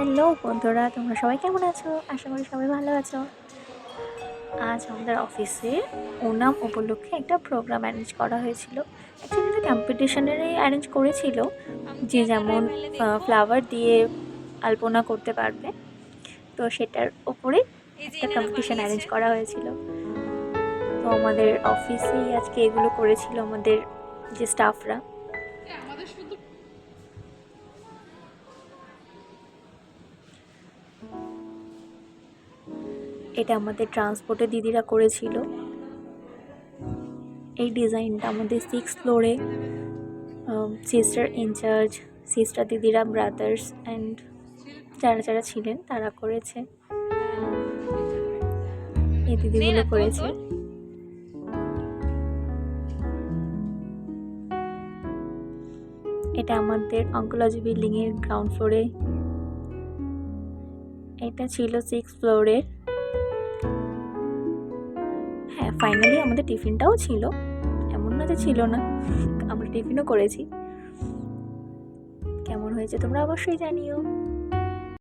Hello বন্ধুরা, তোমরা সবাই কেমন আছো? আশা করি সবাই ভালো আছো। আজ আমাদের অফিসে ওনাম উপলক্ষে একটা প্রোগ্রাম অ্যারেঞ্জ করা হয়েছিল। অ্যাকচুয়ালি কম্পিটিশনেরই অ্যারেঞ্জ করেছিল যে যেমন ফ্লাওয়ার দিয়ে আলপনা করতে পারবে। তো সেটার ওপরে একটা কম্পিটিশন অ্যারেঞ্জ করা হয়েছিল। তো আমাদের অফিসেই আজকে এগুলো করেছিল আমাদের যে স্টাফরা এটা আমাদের ট্রান্সপোর্টে দিদিরা করেছিল। এই ডিজাইনটা আমাদের সিক্স ফ্লোরে সিস্টার ইনচার্জ সিস্টার দিদিরা ব্রাদার্স অ্যান্ড যারা যারা ছিলেন তারা করেছে। এই দিদিগুলো করেছে। এটা আমাদের অঙ্কোলজি বিল্ডিংয়ের গ্রাউন্ড ফ্লোরে এটা ছিল সিক্স ফ্লোরের ফাইনালি আমাদের টিফিনটাও ছিল। এমন না যে ছিল না। আমরা টিফিনও করেছি। কেমন হয়েছে তোমরা অবশ্যই জানিও।